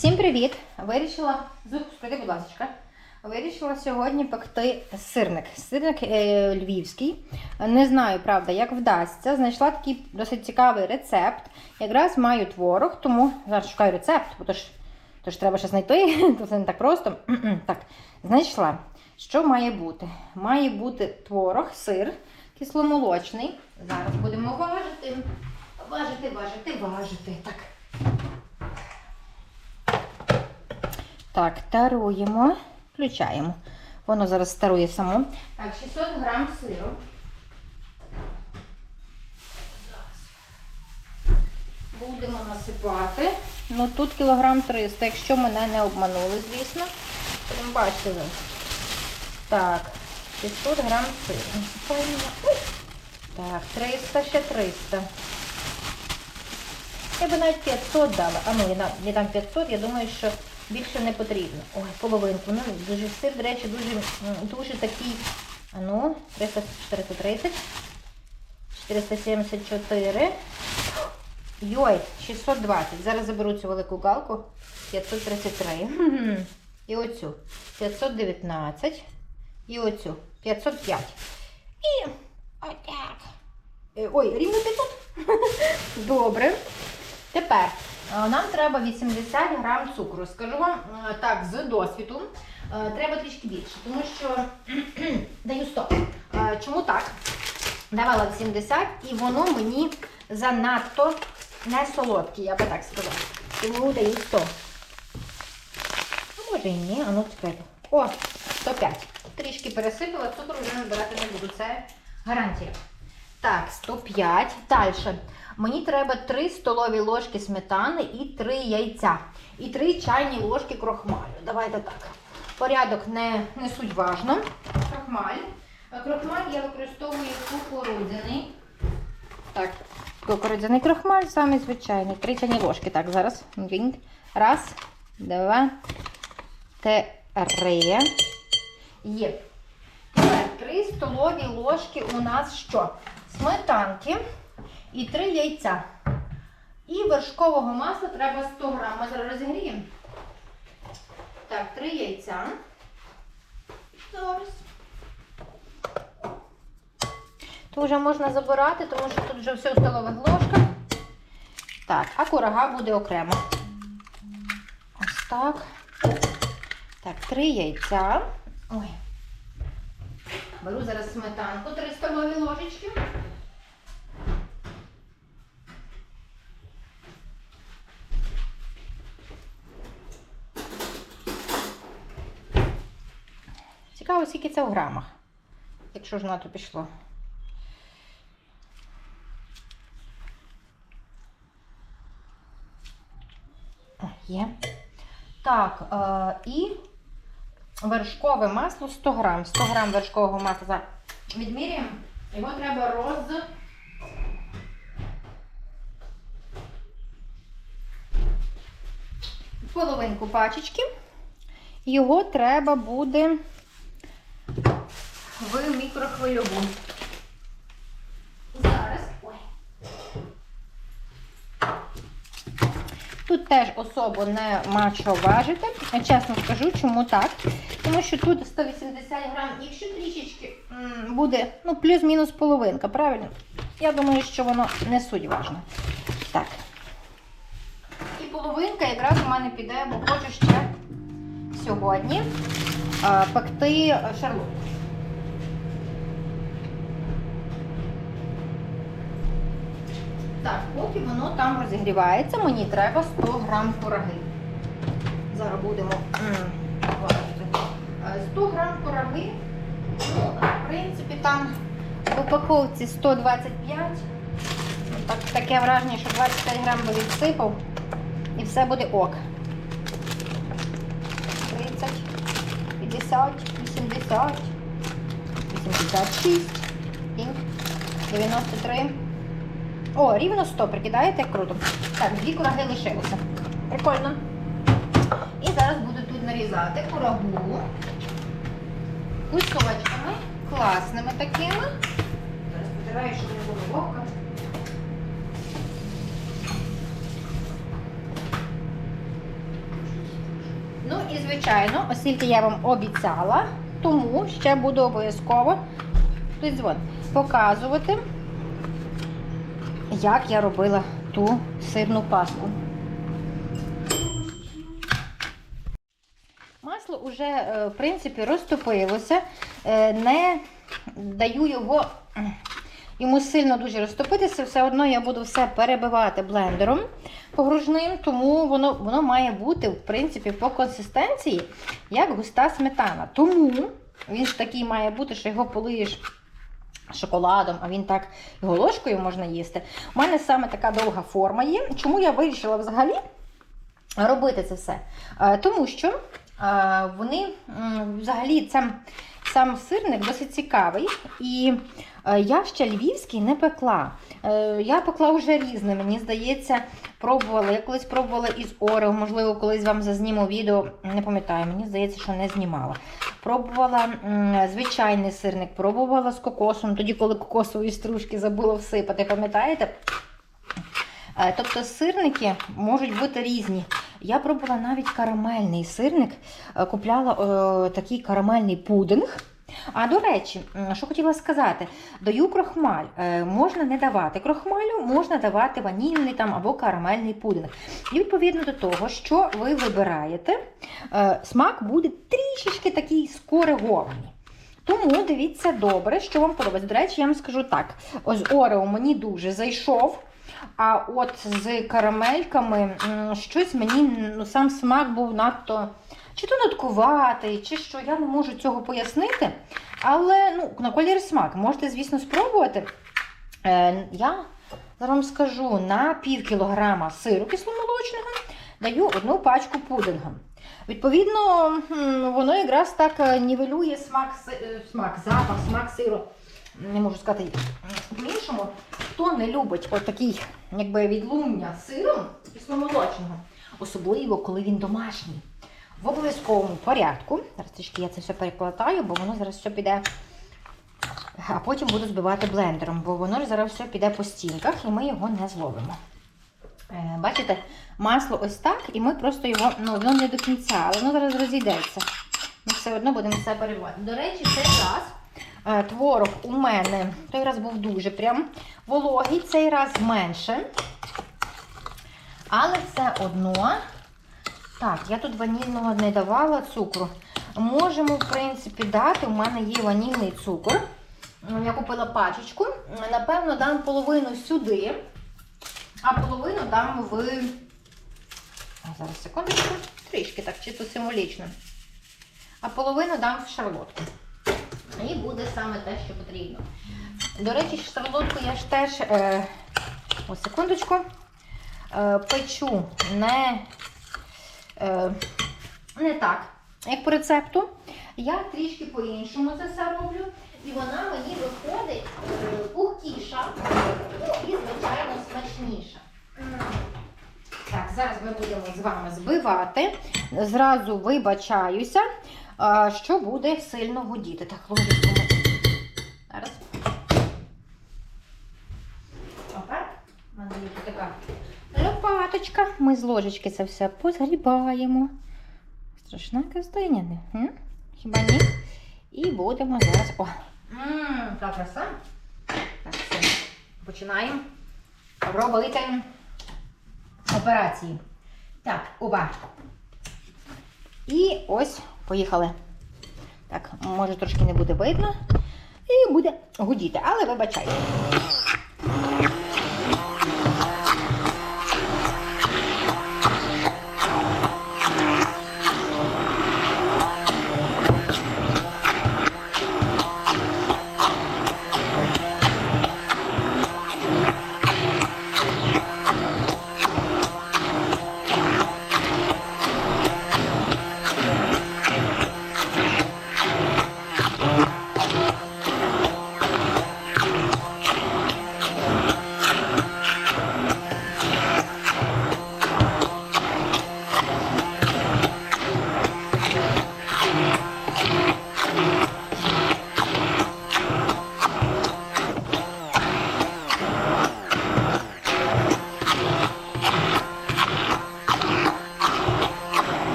Всім привіт! Вирішила, сходи, будь ласка. Вирішила сьогодні пекти сирник. Сирник е, львівський. Не знаю, правда, як вдасться. Знайшла такий досить цікавий рецепт. Якраз маю творог, тому зараз шукаю рецепт, бо то ж, то ж треба ще знайти, то це не так просто. так, знайшла. Що має бути? Має бути творог, сир кисломолочний. Зараз будемо важити. Важити, важити, важити. Так. Так, таруємо, включаємо. Воно зараз тарує само. Так, 600 грам сиру. Будемо насипати. Ну тут кілограм 300, якщо мене не обманули, звісно. Будемо бачити ви. Так, 600 грам сиру. Насипаємо. Так, 300, ще 300. Я би навіть 500 дала. А ну, я дам 500, я думаю, що більше не потрібно. Ой, половинку. Ну, дуже сир, до речі, дуже, дуже такий. Ну, 300, 430, 474. Йой, 620. Зараз заберу цю велику галку. 533. І оцю. 519. І оцю. 505. І отак. Е, Ой, рівно 500. Добре. Тепер нам треба 80 грам цукру. Скажу вам е, так, з досвіду. е, Треба трішки більше, тому що даю 100. Е, Чому так? Давала 80 і воно мені занадто не солодке, я би так сказала. Тому даю 100. А може і ні, а ну чекайте. О, 105. Трішки пересипала, цукру вже набирати не буду. Це гарантія. Так, 105. Далі. Мені треба 3 столові ложки сметани і 3 яйця. І 3 чайні ложки крохмалю. Давайте так. Порядок не, не суть важно. Крохмаль. Крохмаль я використовую кукурудзяний. Так, кукурудзяний крохмаль, самий звичайний. 3 чайні ложки. Так, зараз. Раз, два, три. Є. Тепер 3 столові ложки у нас що? Сметанки і 3 яйця. І вершкового масла треба 100 грам. Ми зараз розігріємо. Так, 3 яйця. Зараз. Тут вже можна забирати, тому що тут вже все в столових ложках. Так, а курага буде окремо. Ось так. Так, 3 яйця. Ой. Беру зараз сметанку 3 столові ложечки. Цікаво, скільки це в грамах, якщо ж на то пішло. О, Є. Так, е, і вершкове масло 100 грам. 100 грам вершкового масла відміряємо. Його треба роз... половинку пачечки. Його треба буде в мікрохвильову. Зараз. Ой. Тут теж особо нема що важити. Я чесно скажу, чому так. Тому що тут 180 грам, якщо трішечки буде, ну, плюс-мінус половинка, правильно? Я думаю, що воно не суть важно. Так. І половинка якраз у мене піде, бо хочу ще сьогодні пекти шарлотку. Так, поки воно там розігрівається, мені треба 100 грам кураги. Зараз будемо м. Е, 100 грам кураги, ну, в принципі, там в упаковці 125. Ну, Так, таке враження, що 25 грам би відсипав і все буде ок. 30, 50, 80, 86, і 93. О, рівно 100, прикидаєте, як круто. Так, дві кураги лишилося. Прикольно. І зараз буду тут нарізати курагу кусочками, класними такими. Зараз потираю, щоб не було вогка. Ну і звичайно, оскільки я вам обіцяла, тому ще буду обов'язково тут дзвон, показувати, як я робила ту сирну пасту. Масло вже, е, в принципі, розтопилося. Е, Не даю його йому сильно дуже розтопитися. Все одно я буду все перебивати блендером погружним, тому воно, воно має бути, в принципі, по консистенції, як густа сметана. Тому він ж такий має бути, що його полиєш шоколадом, а він так його ложкою можна їсти. У мене саме така довга форма є. Чому я вирішила взагалі робити це все? Е, Тому що е, вони взагалі це, сам сирник досить цікавий. І е, я ще львівський не пекла. Е, Я пекла вже різне, мені здається, пробувала. Я колись пробувала із Орео, можливо, колись вам зазніму відео, не пам'ятаю, мені здається, що не знімала. Пробувала звичайний сирник, пробувала з кокосом, тоді, коли кокосової стружки забула всипати, пам'ятаєте? Е, Тобто сирники можуть бути різні. Я пробувала навіть карамельний сирник, е, купляла е, такий карамельний пудинг. А до речі, що хотіла сказати, даю крохмаль. Е, можна не давати крохмалю, можна давати ванільний там або карамельний пудинг. І відповідно до того, що ви вибираєте, смак буде трішечки такий скоригований. Тому дивіться добре, що вам подобається. До речі, я вам скажу так: ось Орео мені дуже зайшов. А от з карамельками щось мені ну, сам смак був надто чи то ноткуватий, чи що, я не можу цього пояснити. Але ну, на колір смак. Можете, звісно, спробувати. Е, я зараз вам скажу на пів кілограма сиру кисломолочного даю одну пачку пудинга. Відповідно, воно якраз так е, нівелює смак, е, смак, запах, смак сиру. Не можу сказати по-іншому. Хто не любить отакий, якби відлуння сиром кисломолочного, особливо коли він домашній. В обов'язковому порядку. Зараз трішки я це все перекладаю, бо воно зараз все піде. А потім буду збивати блендером, бо воно зараз все піде по стінках і ми його не зловимо. Е, Бачите, масло ось так, і ми просто його, ну, воно не до кінця, але воно зараз розійдеться. Ми все одно будемо все перебувати. До речі, цей е, творог у мене той раз був дуже прям вологий, цей раз менше. Але все одно. Так, я тут ванільного не давала цукру. Можемо, в принципі, дати. У мене є ванільний цукор. Я купила пачечку. Напевно, дам половину сюди, а половину дам в. Зараз секундочку. Трішки так, чисто символічно. А половину дам в шарлотку. І буде саме те, що потрібно. До речі, шарлотку я ж теж. Е... Ось секундочку. Е, печу не, е, не так, як по рецепту. Я трішки по-іншому це все роблю. І вона мені виходить е, пухкіша і, звичайно, смачніша. Так, зараз ми будемо з вами збивати. Зразу вибачаюся, що буде сильно гудіти. Так, ложечку. Зараз. Опа. У мене є така лопаточка. Ми з ложечки це все позгрібаємо. Страшна кастиня, не? Хіба ні? І будемо зараз. О! Ммм, та краса. Так, все. Починаємо робити операції. Так, оба. І ось, поїхали. Так, може трошки не буде видно. І буде гудіти, але вибачайте.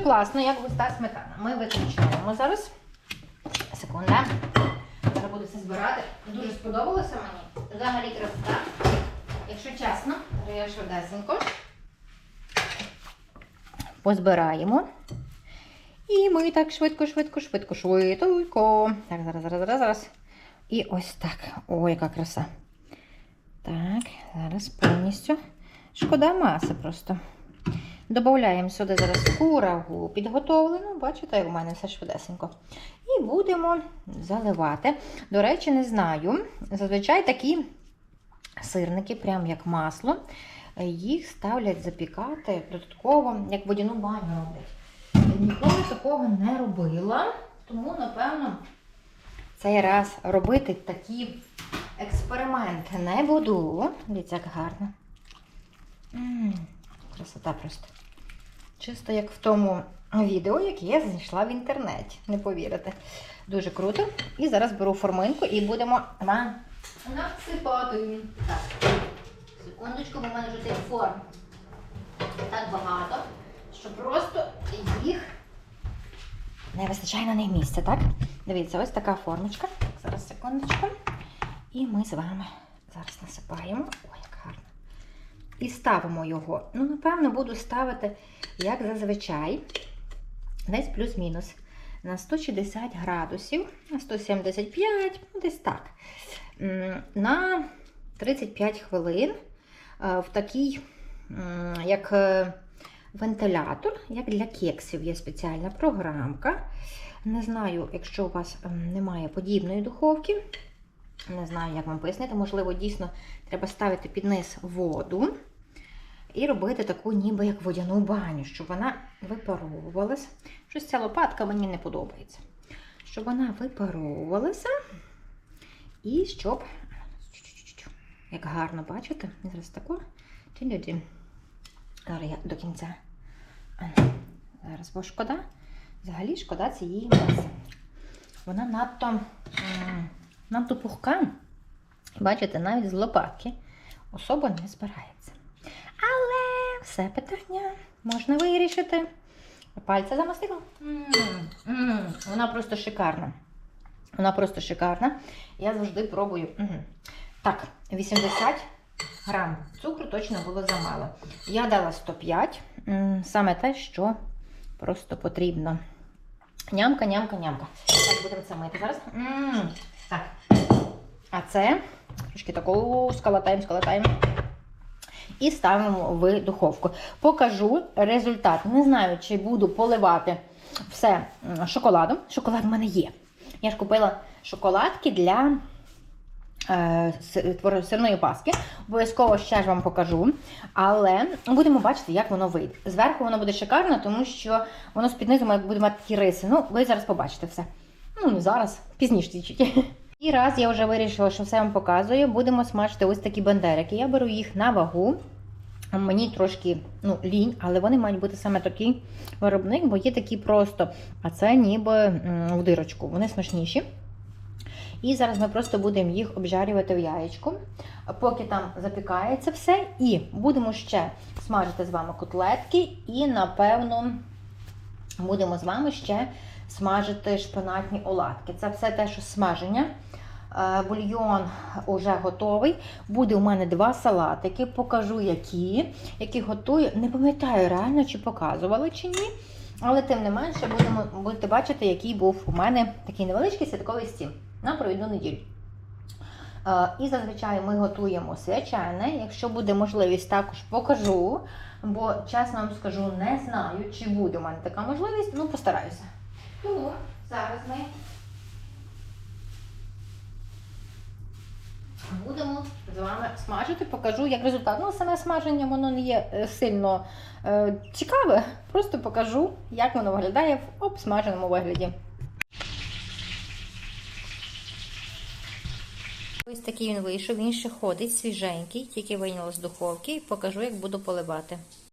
Класно, як густа сметана. Ми виключаємо зараз. Секунда. Зараз буду все збирати. Дуже сподобалося мені. Взагалі красота. Якщо чесно, то я швидесенько. Позбираємо. І ми так швидко, швидко, швидко, швидко. Так, зараз, зараз, зараз, зараз. І ось так. О, яка краса. Так, зараз повністю. Шкода маси просто. Додаємо сюди зараз курагу підготовлену. Бачите, як у мене все швидесенько. І будемо заливати. До речі, не знаю. Зазвичай такі сирники, прям як масло, їх ставлять запікати додатково, як водяну баню роблять. Ніколи такого не робила, тому, напевно, цей раз робити такі експерименти не буду. Дивіться, як гарно. Красота просто. Чисто як в тому відео, яке я знайшла в інтернеті. Не повірите. Дуже круто. І зараз беру форминку і будемо на- насипати. Так. Секундочку, бо в мене вже тих форм так багато, що просто їх не вистачає на них місця, так? Дивіться, ось така формочка. Зараз секундочку. І ми з вами зараз насипаємо. Ой. І ставимо його. Ну, напевно, буду ставити, як зазвичай, десь плюс-мінус. На 160 градусів, на 175, ну десь так. На 35 хвилин е, в такий, як е, вентилятор, як для кексів є спеціальна програмка. Не знаю, якщо у вас ем, немає подібної духовки, не знаю, як вам пояснити, можливо, дійсно треба ставити під низ воду і робити таку, ніби як водяну баню, щоб вона випаровувалася. Щось ця лопатка мені не подобається. Щоб вона випаровувалася і щоб. Як гарно бачите? Зараз. Ті-ді-ді. Зараз я до кінця. Зараз, бо шкода. Взагалі шкода цієї маси. Вона надто, надто пухка. Бачите, навіть з лопатки особо не збирається. Все питання можна вирішити. Пальця замастила. Вона просто шикарна. Вона просто шикарна. Я завжди пробую. Так, 80 грам цукру точно було замало. Я дала 105, саме те, що просто потрібно. Нямка, нямка, нямка. Так, будемо це мити зараз. Так. А це трошки таку скалатаємо, скалатаємо. І ставимо в духовку. Покажу результат. Не знаю, чи буду поливати все шоколадом. Шоколад в мене є. Я ж купила шоколадки для е, сирної паски. Обов'язково ще ж вам покажу. Але будемо бачити, як воно вийде. Зверху воно буде шикарно, тому що воно з під низу буде мати такі риси. Ну, ви зараз побачите все. Ну, не зараз, пізніше чуть. І раз я вже вирішила, що все вам показую, будемо смажити ось такі бандерики. Я беру їх на вагу. Мені трошки ну, лінь, але вони мають бути саме такий виробник, бо є такі просто, а це ніби в дирочку. Вони смачніші. І зараз ми просто будемо їх обжарювати в яєчку, поки там запікається все. І будемо ще смажити з вами котлетки, і, напевно, будемо з вами ще смажити шпинатні оладки. Це все те, що смаження. Е, Бульйон уже готовий. Буде у мене два салатики. Покажу, які, які готую. Не пам'ятаю реально, чи показувала, чи ні. Але тим не менше будемо, будете бачити, який був у мене такий невеличкий святковий стіл на провідну неділю. Е, І зазвичай ми готуємо свячене. Якщо буде можливість, також покажу. Бо, чесно вам скажу, не знаю, чи буде у мене така можливість, ну постараюся. Тому зараз ми будемо з вами смажити, покажу як результат. Ну, саме смаження воно не є е, сильно е, цікаве. Просто покажу, як воно виглядає в обсмаженому вигляді. Ось такий він вийшов, він ще ходить свіженький, тільки вийняла з духовки і покажу, як буду поливати.